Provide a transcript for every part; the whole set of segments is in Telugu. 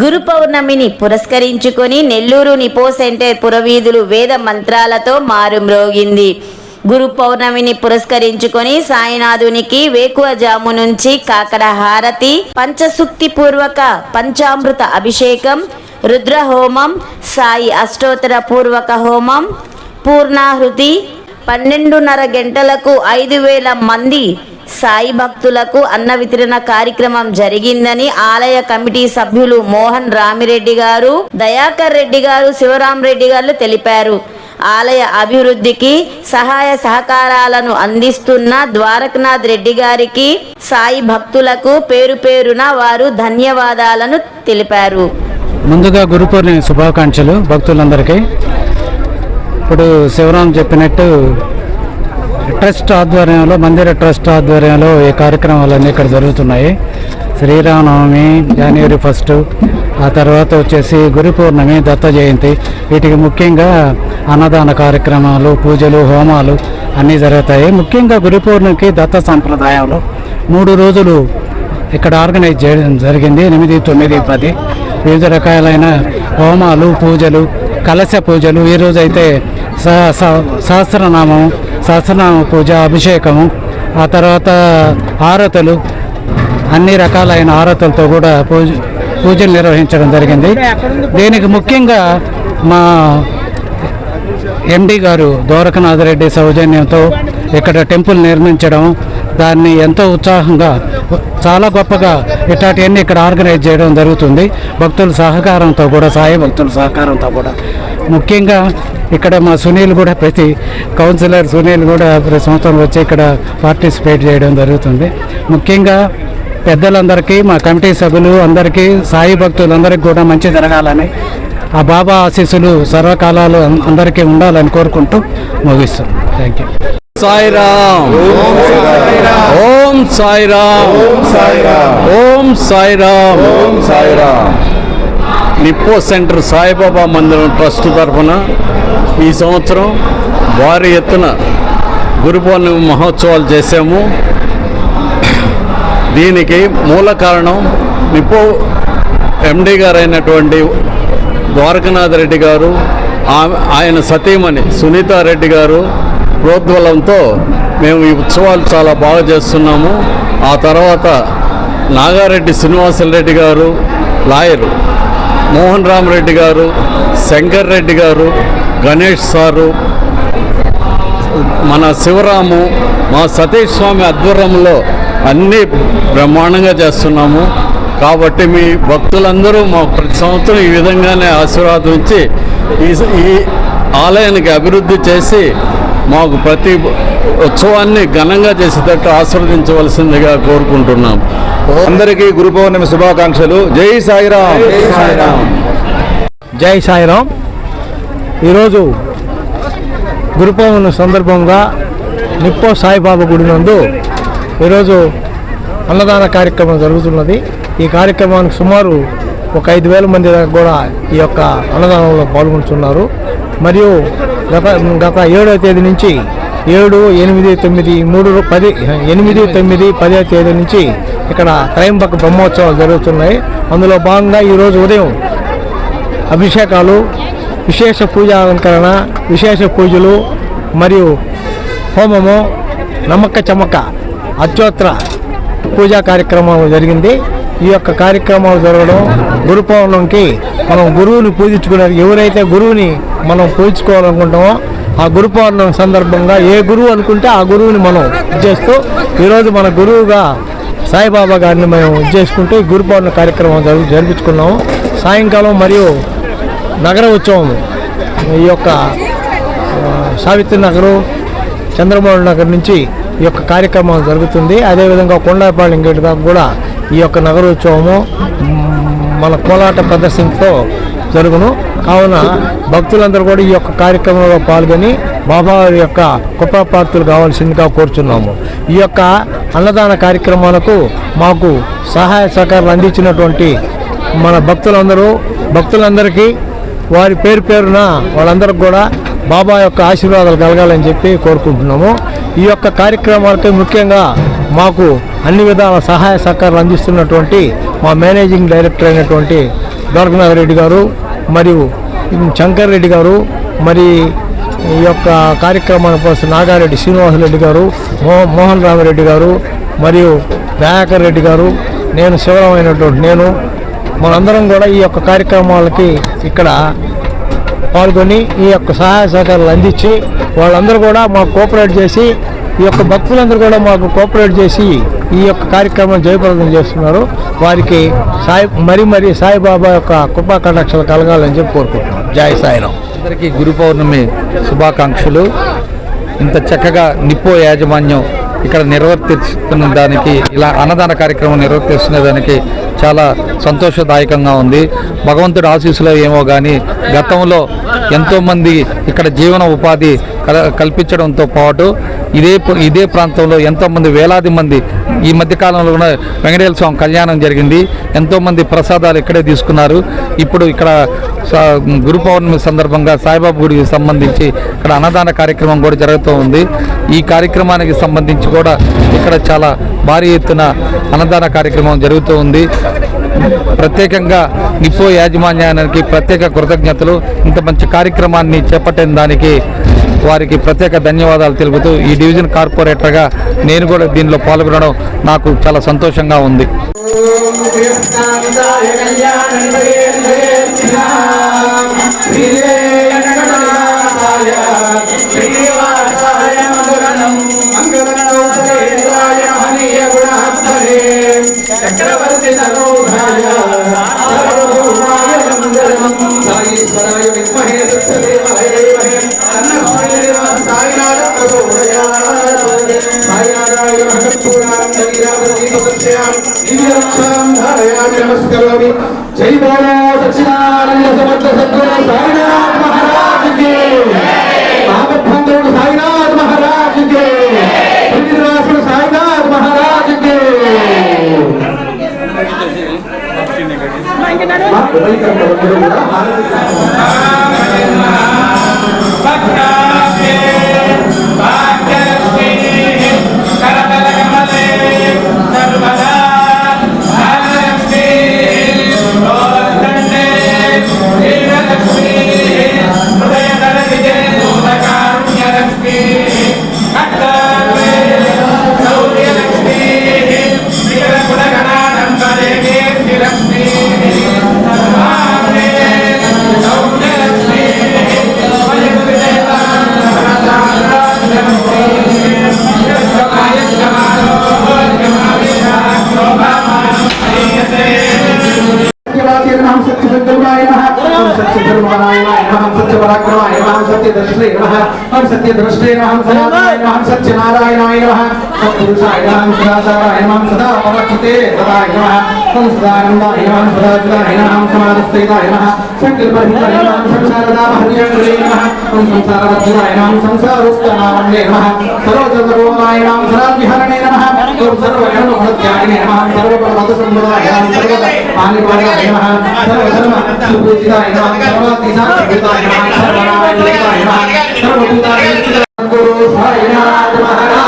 గురు పౌర్ణమిని పురస్కరించుకొని నెల్లూరు నిపో సెంటర్ పురవీధులు వేద మంత్రాలతో మారుమ్రోగింది. గురు పౌర్ణమిని పురస్కరించుకొని సాయినాథునికి వేకువజాము నుంచి కాకడ హారతి పంచసుక్తి పూర్వక పంచామృత అభిషేకం రుద్రహోమం సాయి అష్టోత్తర పూర్వక హోమం పూర్ణాహృతి పన్నెండున్నర గంటలకు ఐదు వేల మంది సాయి భక్తులకు అన్న వితరణ కార్యక్రమం జరిగిందని ఆలయ కమిటీ సభ్యులు మోహన్ రామిరెడ్డి గారు దయాకర్ రెడ్డి గారు శివరాం రెడ్డి గారు తెలిపారు. ఆలయ అభివృద్ధికి సహాయ సహకారాలను అందిస్తున్న ద్వారకనాథ్ రెడ్డి గారికి సాయి భక్తులకు పేరు పేరున వారు ధన్యవాదాలను తెలిపారు. ముందుగా గురు పూర్ణిమ శుభాకాంక్షలు భక్తులందరికీ. ఇప్పుడు శివరాం చెప్పినట్టు ట్రస్ట్ ఆధ్వర్యంలో మందిర ట్రస్ట్ ఆధ్వర్యంలో ఈ కార్యక్రమాలన్నీ ఇక్కడ జరుగుతున్నాయి. శ్రీరామనవమి జనవరి ఫస్ట్ ఆ తర్వాత వచ్చేసి గురు పూర్ణమి దత్త జయంతి. వీటికి ముఖ్యంగా అన్నదాన కార్యక్రమాలు పూజలు హోమాలు అన్నీ జరుగుతాయి. ముఖ్యంగా గురు పూర్ణమికి దత్త సంప్రదాయంలో మూడు రోజులు ఇక్కడ ఆర్గనైజ్ చేయడం జరిగింది. ఎనిమిది తొమ్మిది పది. వివిధ రకాలైన హోమాలు పూజలు కలశ పూజలు. ఈరోజు అయితే స- సహస్రనామం సహస్రనామ పూజ అభిషేకము. ఆ తర్వాత హారతలు అన్ని రకాలైన హారతులతో కూడా పూజ పూజలు నిర్వహించడం జరిగింది. దీనికి ముఖ్యంగా మా ఎండి గారు ద్వారకనాథరెడ్డి సౌజన్యంతో ఇక్కడ టెంపుల్ నిర్మించడం దాన్ని ఎంతో ఉత్సాహంగా చాలా గొప్పగా ఇట్లాంటివన్నీ ఇక్కడ ఆర్గనైజ్ చేయడం జరుగుతుంది. భక్తుల సహకారంతో కూడా సాయి. భక్తుల సహకారంతో కూడా. ముఖ్యంగా ఇక్కడ మా సునీల్ కూడా ప్రతి కౌన్సిలర్ సునీల్ కూడా ప్రతి సంవత్సరం వచ్చి ఇక్కడ పార్టిసిపేట్ చేయడం జరుగుతుంది. ముఖ్యంగా పెద్దలందరికీ మా కమిటీ సభ్యులు అందరికీ సాయి భక్తులందరికీ కూడా మంచి జరగాలని ఆ బాబా ఆశీస్సులు సర్వకాలాలు అందరికీ ఉండాలని కోరుకుంటూ ముగిస్తాం. Thank you Sairam. Om Sairam. Om Sairam. Om Sairam Nippo centre Saibaba మందిరం ట్రస్ట్ తరఫున ఈ సంవత్సరం భారీ ఎత్తున గురు పౌర్ణమి మహోత్సవాలు చేశాము. దీనికి మూల కారణం నిపో ఎండి గారైనటువంటి ద్వారకనాథ్ రెడ్డి గారు ఆ- ఆయన సతీమణి సునీతారెడ్డి గారు ప్రోద్బలంతో మేము ఈ ఉత్సవాలు చాలా బాగా చేస్తున్నాము. ఆ తర్వాత నాగారెడ్డి శ్రీనివాసరెడ్డి గారు లాయరు మోహన్ రామరెడ్డి గారు శంకర్ రెడ్డి గారు గణేష్ సారు మన శివరాము మా సతీష్ స్వామి ఆధ్వర్యంలో అన్నీ బ్రహ్మాండంగా చేస్తున్నాము. కాబట్టి మీ భక్తులందరూ మా ప్రతి సంవత్సరం ఈ విధంగానే ఆశీర్వాదం ఇచ్చి ఈ ఈ ఆలయానికి అభివృద్ధి చేసి మాకు ప్రతి ఉత్సవాన్ని ఘనంగా చేసేటట్టు ఆశీర్వదించవలసిందిగా కోరుకుంటున్నాం. అందరికీ గురు పౌర్ణమి శుభాకాంక్షలు. జై సాయిరామ్. జై సాయిరామ్. ఈరోజు గురు పౌర్ణమి సందర్భంగా నిప్పో సాయిబాబా గుడి నందు ఈరోజు అన్నదాన కార్యక్రమం జరుగుతున్నది. ఈ కార్యక్రమానికి సుమారు ఒక ఐదు వేల మంది దాకా కూడా ఈ యొక్క అన్నదానంలో పాల్గొంటున్నారు. మరియు గత గత ఏడవ తేదీ నుంచి ఏడు ఎనిమిది తొమ్మిది మూడు పది ఎనిమిది తొమ్మిది పదో తేదీ నుంచి ఇక్కడ త్రయంబక బ్రహ్మోత్సవాలు జరుగుతున్నాయి. అందులో భాగంగా ఈరోజు ఉదయం అభిషేకాలు విశేష పూజా అలంకరణ విశేష పూజలు మరియు హోమము నమ్మక చమక అత్యోత్తర పూజా కార్యక్రమం జరిగింది. ఈ యొక్క కార్యక్రమాలు జరగడం గురు పౌర్ణమికి మనం గురువుని పూజించుకునే ఎవరైతే గురువుని మనం పూజించుకోవాలనుకుంటామో ఆ గురు పౌర్ణమి సందర్భంగా ఏ గురువు అనుకుంటే ఆ గురువుని మనం చేస్తూ ఈరోజు మన గురువుగా సాయిబాబా గారిని మేము ఇది చేసుకుంటూ ఈ గురు పౌర్ణమి కార్యక్రమం జరుపు జరిపించుకున్నాము. సాయంకాలం మరియు నగర ఉత్సవం ఈ యొక్క సావిత్రి నగరు చంద్రమోహన్ నగర్ నుంచి ఈ యొక్క కార్యక్రమం జరుగుతుంది. అదేవిధంగా కొండాపాలెం గేట్ దాకా కూడా ఈ యొక్క నగరోత్సవము మన కోలాట ప్రదర్శనతో జరుగును. కావున భక్తులందరూ కూడా ఈ యొక్క కార్యక్రమంలో పాల్గొని బాబా వారి యొక్క కృపాపాత్రులు కావాల్సిందిగా కోరుచున్నాము. ఈ యొక్క అన్నదాన కార్యక్రమాలకు మాకు సహాయ సహకారాలు అందించినటువంటి మన భక్తులందరూ భక్తులందరికీ వారి పేరు పేరున వాళ్ళందరికి కూడా బాబా యొక్క ఆశీర్వాదాలు కలగాలని చెప్పి కోరుకుంటున్నాము. ఈ యొక్క కార్యక్రమాలకి ముఖ్యంగా మాకు అన్ని విధాల సహాయ సహకారాలు అందిస్తున్నటువంటి మా మేనేజింగ్ డైరెక్టర్ అయినటువంటి ద్వారకనాథ్ రెడ్డి గారు మరియు శంకర్ రెడ్డి గారు మరి ఈ యొక్క కార్యక్రమాల కోసం నాగారెడ్డి శ్రీనివాసరెడ్డి గారు మో మోహన్ రామరెడ్డి గారు మరియు దయాకర్ రెడ్డి గారు నేను శివరామైనటువంటి నేను మనందరం కూడా ఈ యొక్క కార్యక్రమాలకి ఇక్కడ పాల్గొని ఈ యొక్క సహాయ సహకారాలు అందించి వాళ్ళందరూ కూడా మాకు కోఆపరేట్ చేసి ఈ యొక్క భక్తులందరూ కూడా మాకు కోఆపరేట్ చేసి ఈ యొక్క కార్యక్రమం జయప్రదం చేస్తున్నారు. వారికి సాయి మరి మరి సాయిబాబా యొక్క కృపా కటాక్షలు కలగాలని చెప్పి కోరుకుంటున్నాం. జై సాయిరాం. అందరికీ గురు పౌర్ణమి శుభాకాంక్షలు. ఇంత చక్కగా నిప్పో యాజమాన్యం ఇక్కడ నిర్వర్తిస్తున్న దానికి ఇలా అన్నదాన కార్యక్రమం నిర్వర్తిస్తున్న దానికి చాలా సంతోషదాయకంగా ఉంది. భగవంతుడి ఆశీస్సులో ఏమో కానీ గతంలో ఎంతోమంది ఇక్కడ జీవన ఉపాధి కల- కల్పించడంతో పాటు ఇదే ఇదే ప్రాంతంలో ఎంతోమంది వేలాది మంది ఈ మధ్యకాలంలో కూడా వెంకటేశ్వర స్వామి కళ్యాణం జరిగింది. ఎంతోమంది ప్రసాదాలు ఇక్కడే తీసుకున్నారు. ఇప్పుడు ఇక్కడ స- గురు పౌర్ణమి సందర్భంగా సాయిబాబా గుడికి సంబంధించి ఇక్కడ అన్నదాన కార్యక్రమం కూడా జరుగుతూ ఉంది. ఈ కార్యక్రమానికి సంబంధించి కూడా ఇక్కడ చాలా భారీ ఎత్తున అన్నదాన కార్యక్రమం జరుగుతూ ఉంది. ప్రత్యేకంగా నిపో యాజమాన్యానికి ప్రత్యేక కృతజ్ఞతలు. ఇంత మంచి కార్యక్రమాన్ని చేపట్టిన దానికి వారికి ప్రత్యేక ధన్యవాదాలు తెలుపుతూ ఈ డివిజన్ కార్పొరేటర్గా నేను కూడా దీనిలో పాల్గొనడం నాకు చాలా సంతోషంగా ఉంది. ధారయామి నమస్కరోమి జై బోలో సచ్చిదానంద సమర్థ సద్గురు సాయినాథ్ మహారాజ్కి మహాభద్రుడు సాయినాథ్ మహారాజ్కి శ్రీనివాసుడు సాయినాథ్ మహారాజ్కి మా ఉదయకర్తలందరూ కూడా హారతి सत्यद्रष्टे नमः हम सत्यद्रष्टे नमः हम सनातनाय नमः हम सत्यनारायणाय नमः। हम पुरुषाय नमः हम सदाचाराय नमः सदा पवक्षते सदाय नमः। संस्दानंदाहिनां सदाजिदाहिनां समादस्थिताहिनः सङ्कल्पहिताहिनां संसारदामहर्याङ्गुलीनः संसारबद्धिदाहिनां संसारोक्तनामन्ये नमः सर्वजगरोमायिनां सदाविहरणे नमः सर्वकर्मफलत्यागिने नमः सर्वपर्वतसम्पदाहिनां सर्वपाणिपादाहिनः सर्वधर्मसुपूजिताहिनां सर्वातिशान्तिताहिनां सर्वनामनिताहिनः सर्वभूतानि गुरु सायिनाथ महाराज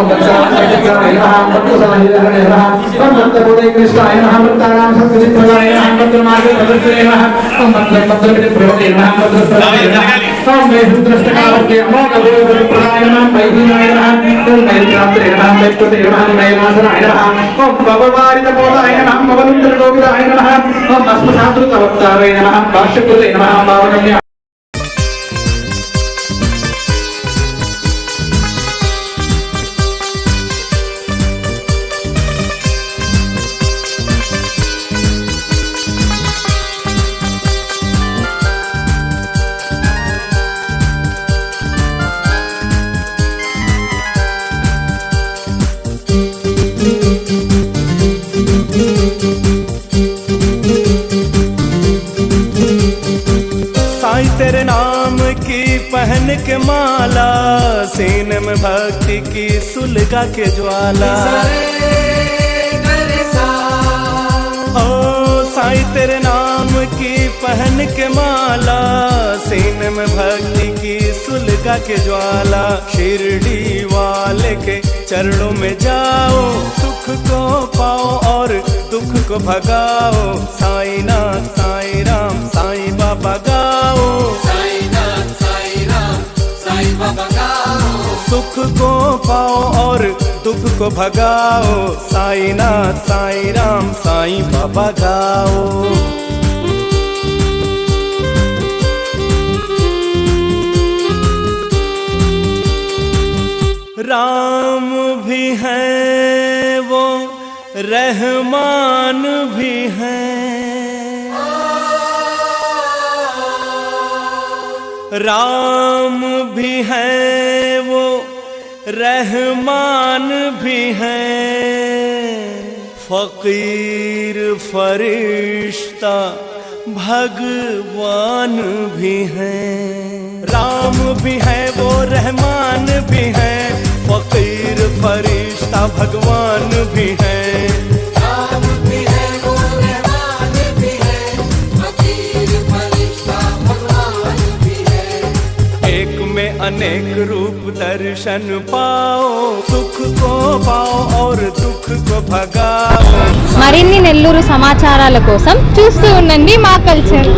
నమః సర్వజగరోమాయ నమః సరాద్విహరణే నమః ఓం సర్వగణమహత్యాయ నమః ఓం సర్వపదసంబదాయ నమః సర్వ పానిపాదాయ నమః సర్వధర్మ సుపూజితాయ నమః సర్వాతిశాంతికృతాయ నమః సర్వనారాయణాయ నమః సర్వభూతాయ గురు సాయినాథ్ మహారాజ్కి శిరిడి నివాసుడు సాయినాథ్ మహారాజాయ నమః పంచవార సవాసాయ నమః పంచాక్ష సలవాయ నమః భక్తవార్తలే వత్సరాయ నమః వత్సరాయ నమః ఓం వత్సరాయ నమః వత్సరాయ భాష్యకృతే साईं पहन के माला, सीने में भक्ति की सुलगा के ज्वाला। ओ, साईं तेरे नाम की पहन के माला, सीने में भक्ति की सुलगा के ज्वाला। शिरडी वाले के चरणों में जाओ, सुख को पाओ और दुख को भगाओ। साईं नाथ, साईं राम, साई बाबा गाओ। सुख को पाओ और दुख को भगाओ। साईं नाथ साईं राम साई बाबा गाओ। राम भी है वो रहमान भी। राम भी है, वो रहमान भी है। फकीर, फरिश्ता, भगवान भी है। राम भी है, वो रहमान भी है, फकीर, फरिश्ता, भगवान भी है। में अनेक रूप दर्शन पाओ सुख को पाओ और दुख को भगाओ మరిన్ని నెల్లూరు సమాచారాల కోసం చూస్తూ ఉండండి మా కల్చర్